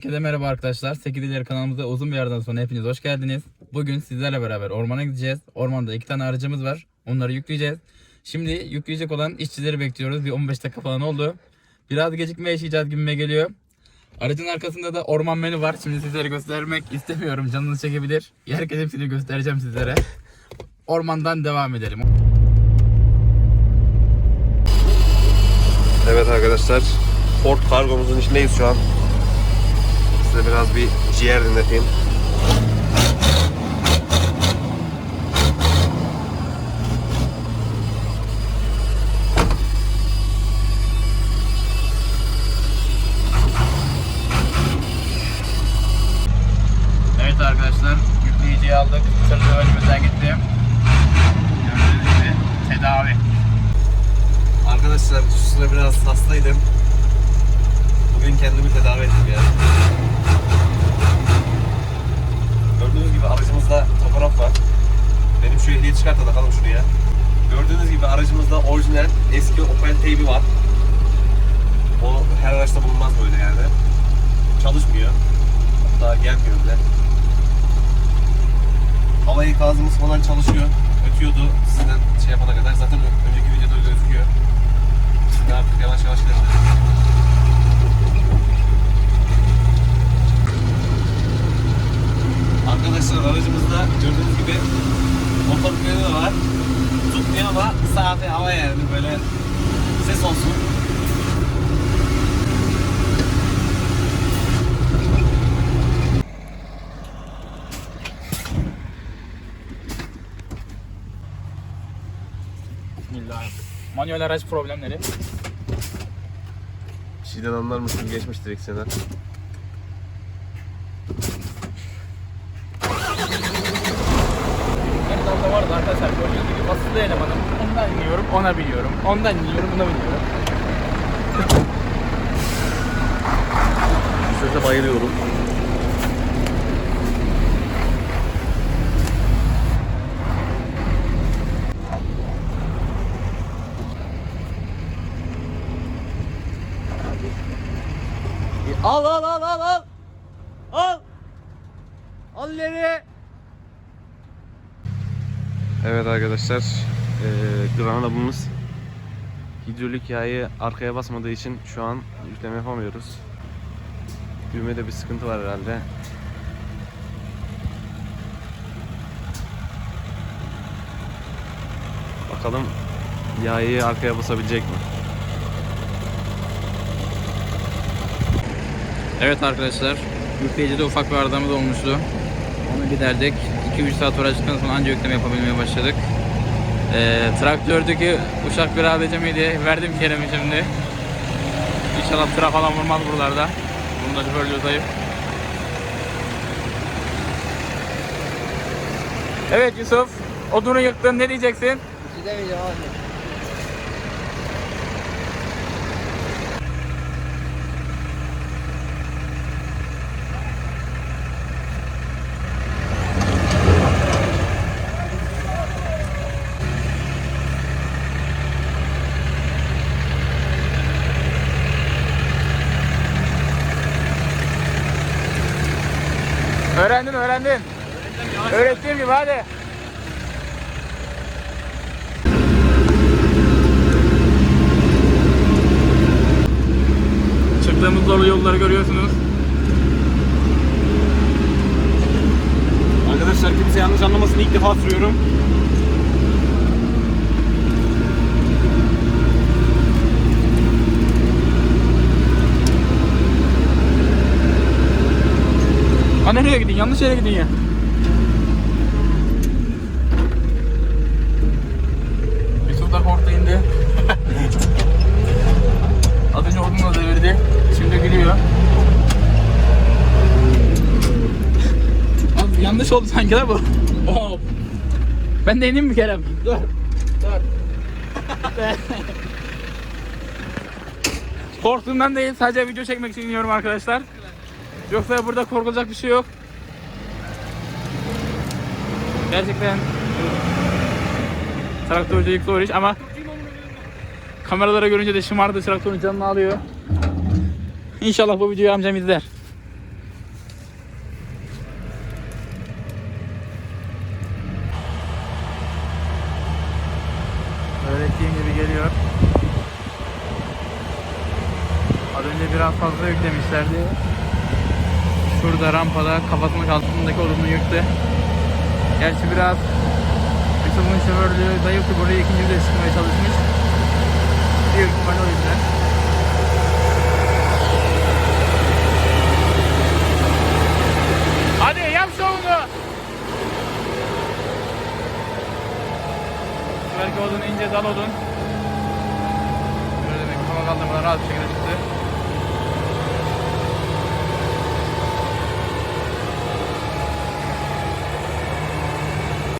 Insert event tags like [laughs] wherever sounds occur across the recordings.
Herkese merhaba arkadaşlar. 8 ileri kanalımıza uzun bir aradan sonra hepiniz hoş geldiniz. Bugün sizlerle beraber ormana gideceğiz. Ormanda iki tane aracımız var. Onları yükleyeceğiz. Şimdi yükleyecek olan işçileri bekliyoruz. Bir 15 dakika falan oldu. Biraz gecikme yaşayacağız gibime geliyor. Aracın arkasında da orman menü var. Şimdi sizlere göstermek istemiyorum. Canınız çekebilir. Herkes hepsini göstereceğim sizlere. Ormandan devam edelim. Evet arkadaşlar Ford kargomuzun içindeyiz şu an. Size biraz bir ciğer dinleteyim. Evet arkadaşlar yükleyiciyi aldık. Sırtı önümüzden gitti. Gördüğünüz gibi tedavi. Arkadaşlar şu sıra biraz hastaydım. Bugün kendimi tedavi ettim ya. Gördüğünüz gibi aracımızda fotoğraf var. Benim şu ehliyet çıkart da takalım şuraya. Gördüğünüz gibi aracımızda orijinal eski Opel teybi var. O her araçta bulunmaz böyle yani. Çalışmıyor. Hatta gelmiyor bile. Hava ikazımız falan çalışıyor. Ötüyordu sizden şey yapana kadar. Zaten önceki videoda gözüküyor. Şimdi artık yavaş yavaş gidebiliriz. Arkadaşlar aracımızda gördüğünüz gibi motor freni de var. Tutmuyor ama saati hava yani böyle ses olsun. Bismillahirrahmanirrahim. Manuel araç problemleri. Bir şeyden anlarmış gibi geçmiş direksiyona. Orada vardı arkadaşlar gördüğünüz gibi basılı elemanım. Ondan iniyorum, ona biniyorum. Ondan iniyorum, buna biniyorum. Sese bayılıyorum. Al al al al al. Al. Al ileri. Evet arkadaşlar, eee Granada'mız hidrolik yağı arkaya basmadığı için şu an yükleme yapamıyoruz. Düğmede bir sıkıntı var herhalde. Bakalım yağı arkaya basabilecek mi? Evet arkadaşlar, yükleyicide ufak bir arızamız olmuştu. Onu giderdik. 2-3 saat uğraştıktan sonra anca yükleme yapabilmeye başladık. Ee, traktördeki uşak bir ADC'miydi. Verdim Kerem'i şimdi. İnşallah tıra falan vurmaz buralarda. Bunda şoförlüğü zayıf. Evet Yusuf, odunu yıktın. Ne diyeceksin? Gidemeyeceğim abi. Öğrendin, öğrendin. Öğrettiğim gibi hadi. Çıktığımız zorlu yolları görüyorsunuz. Arkadaşlar kimse yanlış anlamasın ilk defa sürüyorum. Ha nereye gidin? Yanlış yere gidin ya. Yusuf da korktu indi. [laughs] Az önce ordunu devirdi. Şimdi gülüyor. Abi yanlış oldu sanki la bu. Hop. Ben de ineyim mi Kerem? Dur. Dur. Korktuğumdan değil sadece video çekmek için iniyorum arkadaşlar. Yoksa burada korkulacak bir şey yok. Gerçekten traktörcülük zor iş ama kameralara görünce de şımardı traktörün canını alıyor. İnşallah bu videoyu amcam izler. geliyor. Az önce biraz fazla yüklemişlerdi. Şurada rampada kafasının altındaki odunu yıktı. Gerçi biraz Yusuf'un şoförlüğü zayıftı. Buraya ikinci de çıkmaya çalışmış. Büyük ihtimal o yüzden. Hadi yap şovunu. Belki odun ince dal odun. Böyle demek kafa kaldırmadan rahat bir şekilde çıktı.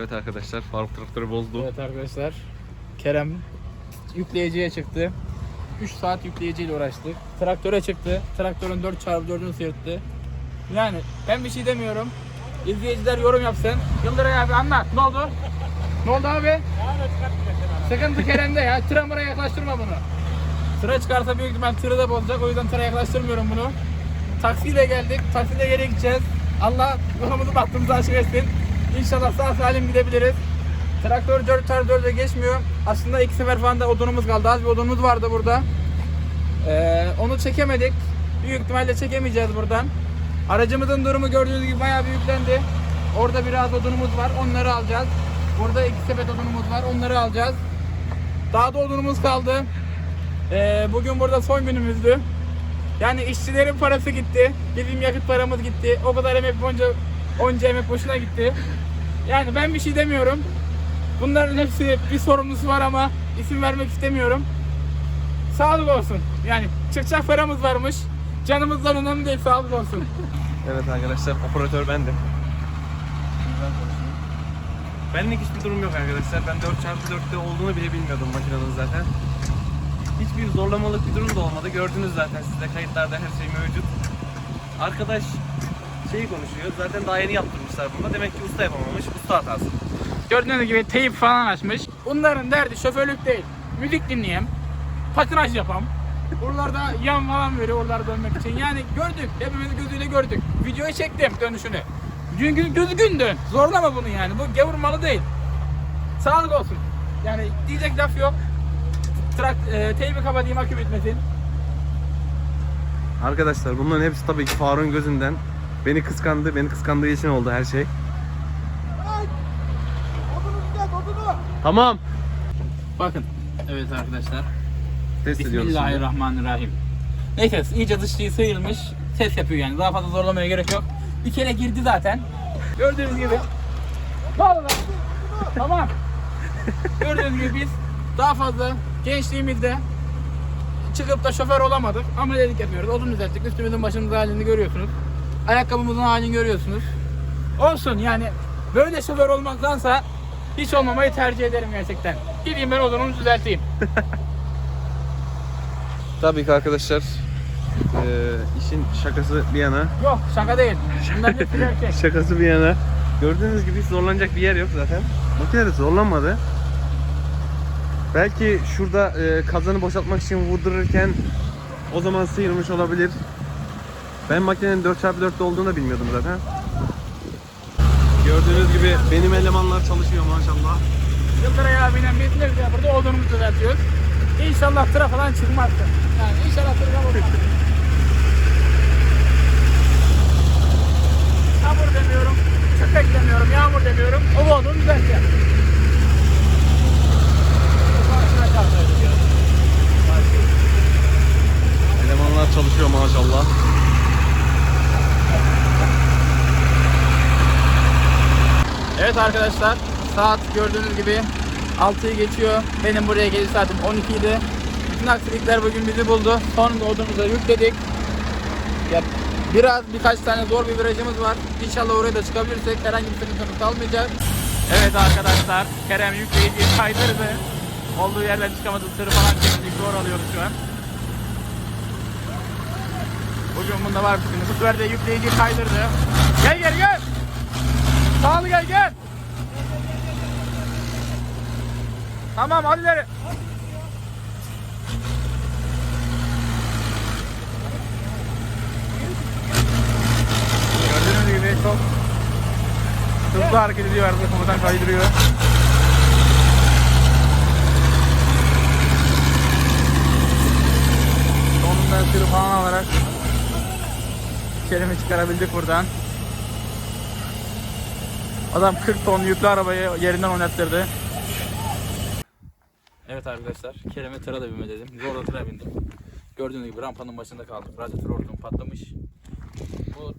Evet arkadaşlar Faruk traktörü bozdu. Evet arkadaşlar. Kerem yükleyiciye çıktı. 3 saat yükleyiciyle uğraştık. Traktöre çıktı. Traktörün 4x4'ünü sıyırttı. Yani ben bir şey demiyorum. İzleyiciler yorum yapsın. Yıldıray abi anlat. Ne oldu? Ne oldu abi? Sıkıntı Kerem'de ya. Tıra mıra yaklaştırma bunu. Tıra çıkarsa büyük ihtimal tırı da bozacak. O yüzden tıra yaklaştırmıyorum bunu. Taksiyle geldik. Taksiyle geri gideceğiz. Allah yolumuzu bahtımızı açık etsin. İnşallah sağ salim gidebiliriz. Traktör 4 tar 4'e geçmiyor. Aslında iki sefer falan da odunumuz kaldı. Az bir odunumuz vardı burada. Ee, onu çekemedik. Büyük ihtimalle çekemeyeceğiz buradan. Aracımızın durumu gördüğünüz gibi bayağı büyüklendi. Orada biraz odunumuz var. Onları alacağız. Burada iki sepet odunumuz var. Onları alacağız. Daha da odunumuz kaldı. Ee, bugün burada son günümüzdü. Yani işçilerin parası gitti. Bizim yakıt paramız gitti. O kadar emek onca, onca emek boşuna gitti. Yani ben bir şey demiyorum. Bunların hepsi bir sorumlusu var ama isim vermek istemiyorum. Sağlık olsun. Yani çıkacak paramız varmış. Canımızdan önemli değil sağlık olsun. Evet arkadaşlar operatör bendim. Benlik hiçbir durum yok arkadaşlar. Ben 4x4'te olduğunu bile bilmiyordum makinenin zaten. Hiçbir zorlamalık bir durum da olmadı. Gördünüz zaten sizde kayıtlarda her şey mevcut. Arkadaş şeyi konuşuyor. Zaten daha yeni yaptırmışlar bunu. Demek ki usta yapamamış. Usta hatası. Gördüğünüz gibi teyip falan açmış. Bunların derdi şoförlük değil. Müzik dinleyeyim. Patinaj yapam. Buralarda yan falan veriyor oralarda dönmek için. Yani gördük. Hepimiz gözüyle gördük. Videoyu çektim dönüşünü. Düzgün, düzgün dön. Zorlama bunu yani. Bu gavur malı değil. Sağlık olsun. Yani diyecek laf yok. Trak, e, teybi kapatayım akü bitmesin. Arkadaşlar bunların hepsi tabii ki Faruk'un gözünden. Beni kıskandı. Beni kıskandığı için oldu her şey. Tamam. Bakın. Evet arkadaşlar. Test ediyoruz şimdi. Bismillahirrahmanirrahim. Neyse iyice dışlığı sıyrılmış. Ses yapıyor yani. Daha fazla zorlamaya gerek yok. Bir kere girdi zaten. Gördüğünüz gibi. Tamam. Gördüğünüz gibi biz daha fazla gençliğimizde çıkıp da şoför olamadık. Amelelik yapıyoruz. Odun düzelttik. Üstümüzün başımızın halini görüyorsunuz. Ayakkabımızın halini görüyorsunuz. Olsun yani böyle şoför olmaktansa hiç olmamayı tercih ederim gerçekten. Gideyim ben odunumu düzelteyim. [laughs] Tabii ki arkadaşlar eee, işin şakası bir yana Yok şaka değil. Bunların hepsi gerçek. şakası bir yana gördüğünüz gibi hiç zorlanacak bir yer yok zaten. Makine de zorlanmadı. Belki şurada eee, kazanı boşaltmak için vurdururken o zaman sıyırmış olabilir. Ben makinenin 4x4'te olduğunu da bilmiyordum zaten. Gördüğünüz gibi benim elemanlar çalışıyor maşallah. Yıldıray abiyle biz de burada odunumuzu düzeltiyoruz. İnşallah tıra falan çıkmaz. Yani inşallah tıra olmaz. Yağmur demiyorum, köpek demiyorum, yağmur demiyorum. O odunu düzelteceğim. Elemanlar çalışıyor maşallah. Arkadaşlar saat gördüğünüz gibi 6'yı geçiyor. Benim buraya geliş saatim 12 idi. Bütün aksilikler bugün bizi buldu. Sonunda odumuza yükledik. Ya biraz birkaç tane zor bir virajımız var. İnşallah oraya da çıkabilirsek herhangi bir sıkıntımız kalmayacak. Evet arkadaşlar Kerem yükleyiciyi kaydırdı. Olduğu yerden çıkamadı tırı falan çektik zor alıyoruz şu an. Bugün bunda var bir sıkıntı. Bu sefer de yükleyiciyi kaydırdı. Gel gel gel. Sağlı gel gel. Tamam hadi ileri. Gördüğünüz gibi çok hızlı hareket ediyor Erdoğan komutan kaydırıyor. Sonunda sürü falan alarak içerimi çıkarabildik buradan. Adam 40 ton yüklü arabayı yerinden oynattırdı. Evet arkadaşlar, Kerem'e tıra da binme dedim. Zorla tıra bindim. Gördüğünüz gibi rampanın başında kaldık. Radyatör hortum patlamış. Bu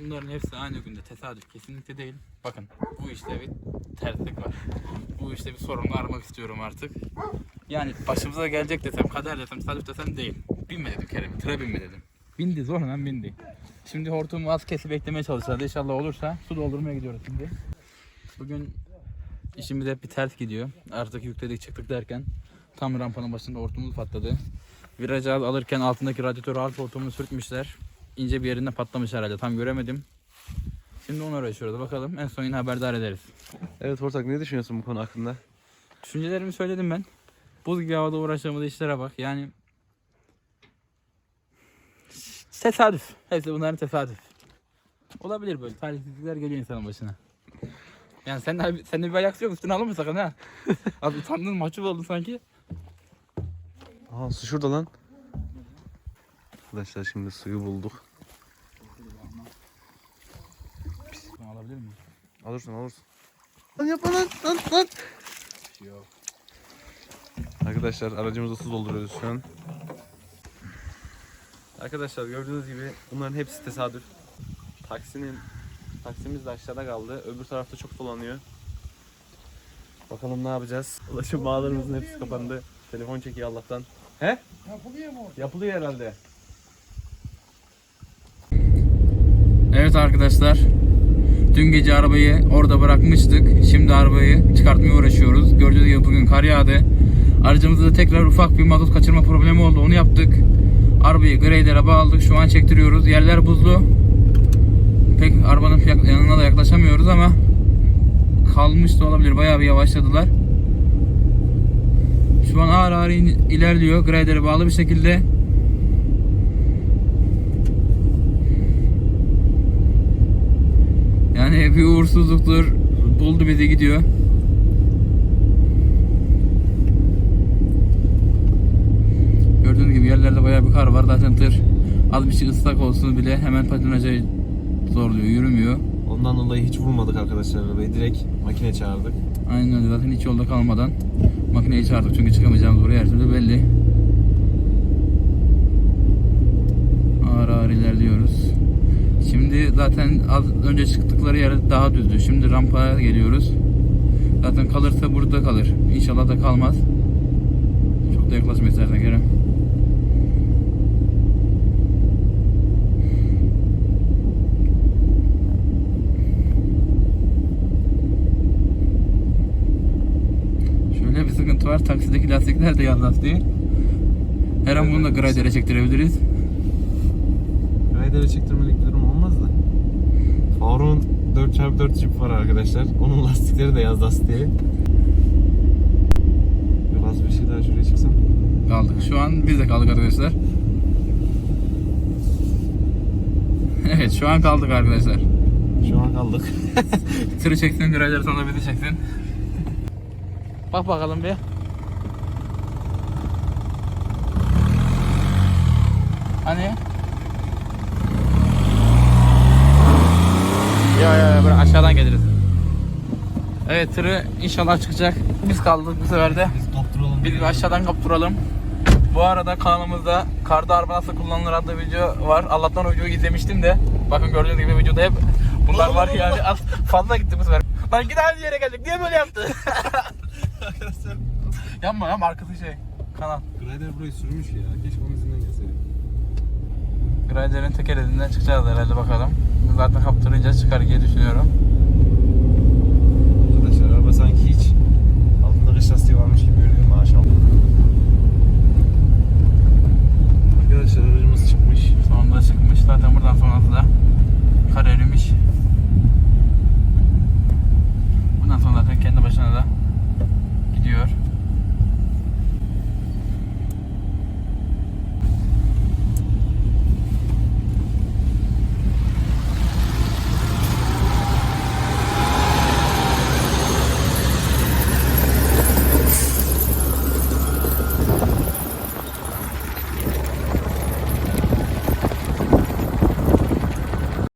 Bunların hepsi aynı günde tesadüf kesinlikle değil. Bakın bu işte bir terslik var. Bu işte bir sorunu aramak istiyorum artık. Yani başımıza gelecek desem, kader desem, tesadüf desem değil. Binme dedim Kerem, tıra binme dedim. Bindi, zorla bindi. Şimdi hortumu az kesip beklemeye çalışacağız. İnşallah olursa su doldurmaya gidiyoruz şimdi. Bugün işimiz hep bir ters gidiyor. Artık yükledik çıktık derken tam rampanın başında hortumumuz patladı. Virajı alırken altındaki radyatör alt hortumunu sürtmüşler. İnce bir yerinde patlamış herhalde. Tam göremedim. Şimdi onu uğraşıyoruz. Bakalım en son yine haberdar ederiz. Evet ortak ne düşünüyorsun bu konu hakkında? Düşüncelerimi söyledim ben. Buz gibi havada uğraştığımız işlere bak. Yani tesadüf. Hepsi bunların tesadüf. Olabilir böyle. Talihsizlikler geliyor insanın başına. Yani sen de, sen de bir ayak yok üstüne alınma sakın ha. [laughs] Az utandın mahcup oldun sanki. Aa su şurada lan. Arkadaşlar şimdi suyu bulduk. Bunu alabilir miyim? Alırsın alırsın. Lan yapma lan lan lan. Yok. Arkadaşlar aracımızı su dolduruyoruz şu an. Arkadaşlar gördüğünüz gibi bunların hepsi tesadüf. Taksinin taksimiz de aşağıda kaldı. Öbür tarafta çok dolanıyor. Bakalım ne yapacağız? [laughs] Ulaşım bağlarımızın hepsi kapandı. Telefon çekiyor Allah'tan. He? Yapılıyor mu? Yapılıyor herhalde. Evet arkadaşlar. Dün gece arabayı orada bırakmıştık. Şimdi arabayı çıkartmaya uğraşıyoruz. Gördüğünüz gibi bugün kar yağdı. Aracımızda da tekrar ufak bir mazot kaçırma problemi oldu. Onu yaptık. Arabayı grader'a bağladık. Şu an çektiriyoruz. Yerler buzlu. Pek arabanın yanına da yaklaşamıyoruz ama kalmış da olabilir. Bayağı bir yavaşladılar. Şu an ağır ağır ilerliyor. Grader'e bağlı bir şekilde. Yani bir uğursuzluktur. Buldu bizi gidiyor. Gördüğünüz gibi yerlerde bayağı bir kar var. Zaten tır az bir şey ıslak olsun bile hemen patinaja zorluyor, yürümüyor. Ondan dolayı hiç vurmadık arkadaşlar arabayı. Direkt makine çağırdık. Aynen öyle. Zaten hiç yolda kalmadan makineyi çağırdık. Çünkü çıkamayacağımız buraya her türlü belli. Ağır ağır ilerliyoruz. Şimdi zaten az önce çıktıkları yer daha düzdü. Şimdi rampaya geliyoruz. Zaten kalırsa burada kalır. İnşallah da kalmaz. Çok da yaklaşma istersen Kerem. Şöyle bir sıkıntı var. Taksideki lastikler de yaz lastiği. Her an bunu da grader'e çektirebiliriz. Rider'e çektirmelik bir durum olmaz da. Faruk'un 4x4 Jeep var arkadaşlar. Onun lastikleri de yaz lastiği. Biraz bir şey daha şuraya çıksam. Kaldık. Şu an biz de kaldık arkadaşlar. Evet şu an kaldık arkadaşlar. Şu an kaldık. [laughs] Tırı çeksin, grader sonra bizi çeksin. Bak bakalım bir. Hani? Ya ya ya böyle aşağıdan geliriz. Evet tırı inşallah çıkacak. Biz kaldık bu sefer de. Biz kaptıralım. Biz bir aşağıdan kaptıralım. Bu arada kanalımızda karda araba nasıl kullanılır adlı video var. Allah'tan o videoyu izlemiştim de. Bakın gördüğünüz gibi videoda hep bunlar var yani. Az fazla gitti bu sefer. Lan git aynı yere geldik. Niye böyle yaptı? [laughs] Arkadaşlar. Yapma ya arkası şey. Kanal. Rider burayı sürmüş ya. Keşke onun izinden gelseydik. Grader'in tekerleğinden çıkacağız herhalde bakalım. Zaten kaptırınca çıkar diye düşünüyorum. Arkadaşlar araba sanki hiç altında kış lastiği varmış gibi görünüyor maşallah. Arkadaşlar aracımız çıkmış. Sonunda çıkmış. Zaten buradan sonrası da kar erimiş.